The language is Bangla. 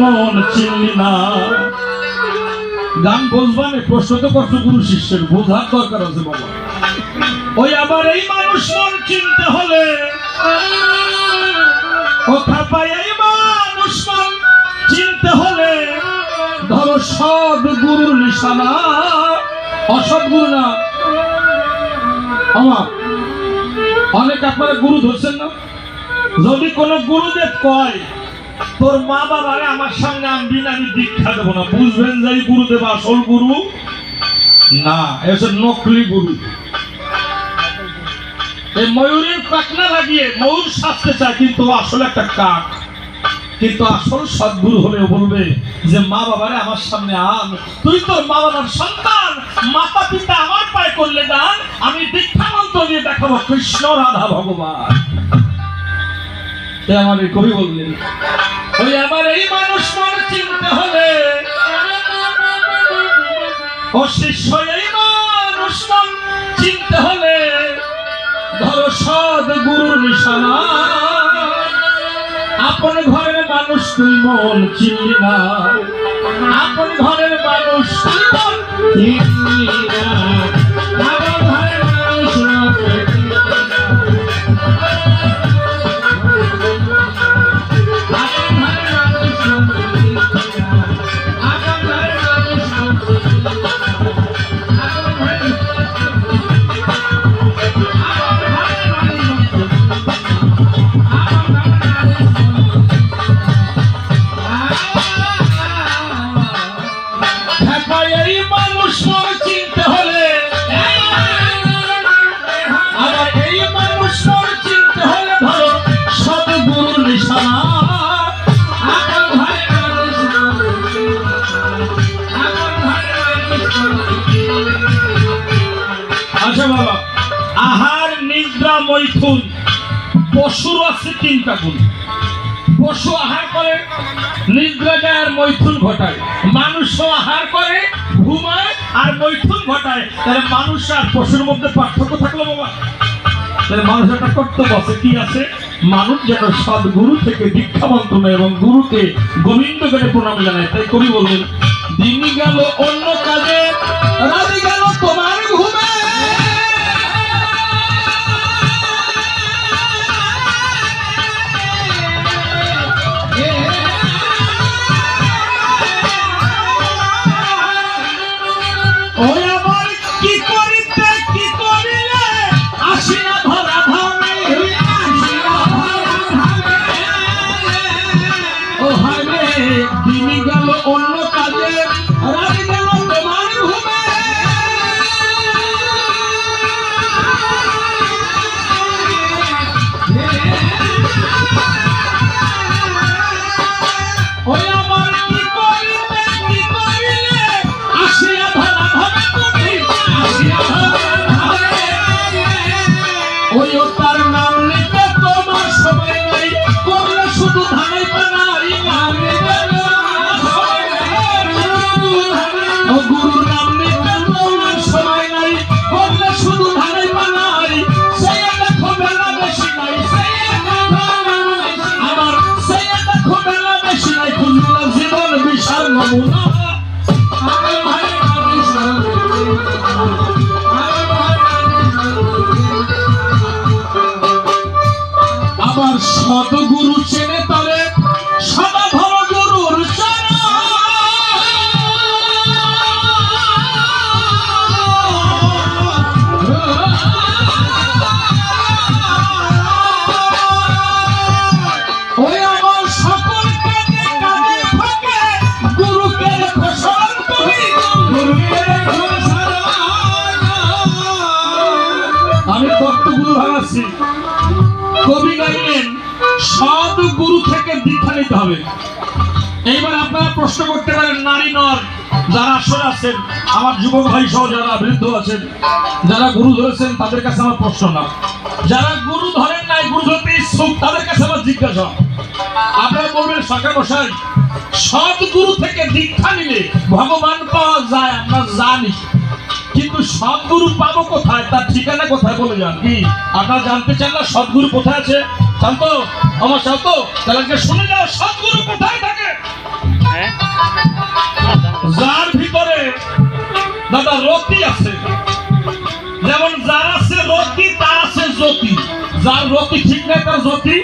মন চিনলি না। গান বুঝবানে প্রশ্ন তো করছ গুরু শিষ্যের, বোঝার দরকার আছে বাবা। ওই আবার এই মানুষ মন চিনতে হলে কথা পাই এই মানুষ মন চিনতে হলে ধরো সদ গুরুর নিশানা। অসৎ গুরু না। আমার, অনেক আপনারা গুরু ধরছেন না? যদি কোন গুরুদেব কয় তোর মা বাবারে আমার সঙ্গে আনবি না আমি দীক্ষা দেবো না। বুঝবেন যে এই গুরুদেব আসল গুরু? না এসব নকলি গুরু। এই ময়ূরের পাখনা লাগিয়ে ময়ূর সাজতে চায়, কিন্তু একটা কাক। কিন্তু আসল সদ্গুরু হলেও বলবে যে, মা বাবারে আমার সামনে আন। তুই তোর মা বাবার সন্তান। মাতা পিতা আমার পায়ে করলে দান আমি দীক্ষা মন্ত্র দিয়ে দেখাবো কৃষ্ণ রাধা ভগবান। আমার কবি বললেন আমার এই মানুষ মনে চিনতে হবে ও শিষ্য এই মানুষ মন চিনতে হলে ধরো সদ নিশানা। আপন ঘরের মানুষ তুই মন চিনলি না, আপন ঘরের মানুষ তুই মন এই মানুষ মনে চিনতে হলে আবার এই মানুষ মনে চিনতে হলে ধরো সদগুরুর নিশানা। আচ্ছা বাবা, আহার, নিদ্রা, মৈথুন, পশুর আছে তিনটা গুণ। মানুষও আহার করে, ঘুমায় আর মৈথুন ঘটায়। তাহলে মানুষ আর পশুর মধ্যে পার্থক্য থাকল বাবা। তাহলে মানুষ একটা কর্তব্য আছে। কি আছে? মানুষ যেন সদ্গুরু থেকে দীক্ষা নেয় এবং গুরুকে গোবিন্দ করে প্রণাম জানায়। তাই কবি বললেন দিনই গেল অন্য কাজে, রাতে গেল বেলা বেশি জীবন বিশাল নমুনা। তত্ত্বগুরু ভাঙাচ্ছি কবি গাইলেন সদ গুরু থেকে দীক্ষা নিতে হবে। এইবার আপনারা প্রশ্ন করতে পারেন, নারী নর যারা আসলে আছেন, আমার যুবক ভাই সহ যারা বৃদ্ধ আছেন, যারা গুরু ধরেছেন, তাদের কাছে আমার প্রশ্ন না। যারা গুরু ধরেন নাই, গুরু ধরতে ইচ্ছুক তাদের কাছে আমার জিজ্ঞাসা। আপনারা বলবেন, সরকার মশাই সৎ গুরু থেকে দীক্ষা নিলে ভগবান পাওয়া যায়, আমরা জানি। কিন্তু সদগুরু পাবো কোথায়? তার ঠিকানা কোথায় বলে যান? কি? আপনারা জানতে চান না সদগুরু কোথায় আছে? শান্ত আমার শান্ত তাহলে শুনে যাও সদগুরু কোথায় থাকে। হ্যাঁ? যার ভিতরে দাদা রক্তি আছে। যেমন যার আছে রক্তি তার আছে জ্যোতি। যার রক্তি ঠিক নাই তার জ্যোতি